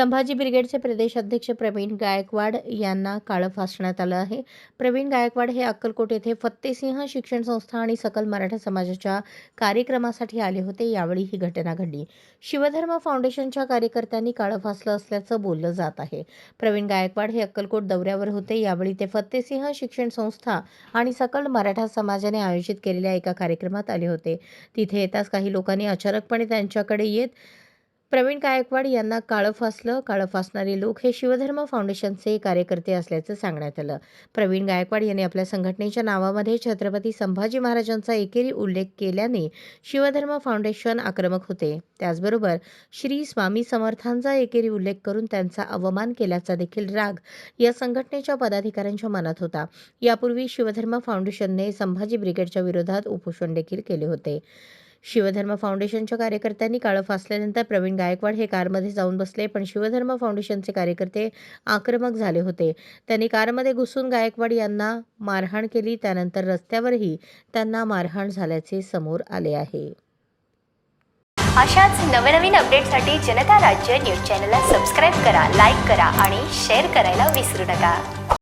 संभाजी ब्रिगेडचे प्रदेशाध्यक्ष प्रवीण गायकवाड यांना काळं फासण्यात आलं आहे. प्रवीण गायकवाड हे अक्कलकोट येथे फत्तेसिंह शिक्षण संस्था आणि सकल मराठा समाजाच्या कार्यक्रमासाठी आले होते. यावेळी ही घटना घडली. शिवधर्म फाउंडेशनच्या कार्यकर्त्यांनी काळं फासलं असल्याचं बोललं जात आहे. प्रवीण गायकवाड हे अक्कलकोट दौऱ्यावर होते. यावेळी ते फत्तेसिंह शिक्षण संस्था आणि सकल मराठा समाजाने आयोजित केलेल्या एका कार्यक्रमात आले होते. तिथे येताच काही लोकांनी अचानकपणे त्यांच्याकडे येत प्रवीण गायकवाड यांना काळं फासलं. काळं फासणारे लोक हे शिवधर्म फाउंडेशनचे कार्यकर्ते असल्याचं सांगण्यात आलं. प्रवीण गायकवाड यांनी आपल्या संघटनेच्या नावामध्ये छत्रपती संभाजी महाराजांचा एकेरी उल्लेख केल्याने शिवधर्म फाउंडेशन आक्रमक होते. त्याचबरोबर श्री स्वामी समर्थांचा एकेरी उल्लेख करून त्यांचा अवमान केल्याचा देखील राग या संघटनेच्या पदाधिकाऱ्यांच्या मनात होता. यापूर्वी शिवधर्म फाउंडेशनने संभाजी ब्रिगेडच्या विरोधात उपोषण देखील केले होते. शिवधर्म फाउंडेशनच्या कार्यकर्त्यांनी काळं फासल्यानंतर प्रवीण गायकवाड हे कारमध्ये जाऊन बसले पण शिवधर्म फाउंडेशनचे कार्यकर्ते आक्रमक झाले होते. त्यांनी कारमध्ये घुसून गायकवाड यांना मारहाण केली त्यानंतर रस्त्यावरही त्यांना मारहाण झाल्याचे समोर आले आहे. अशाच नवनवीन अपडेटसाठी जनता राज्य न्यूज चॅनलला सबस्क्राईब करा लाईक करा आणि शेअर करायला विसरू नका.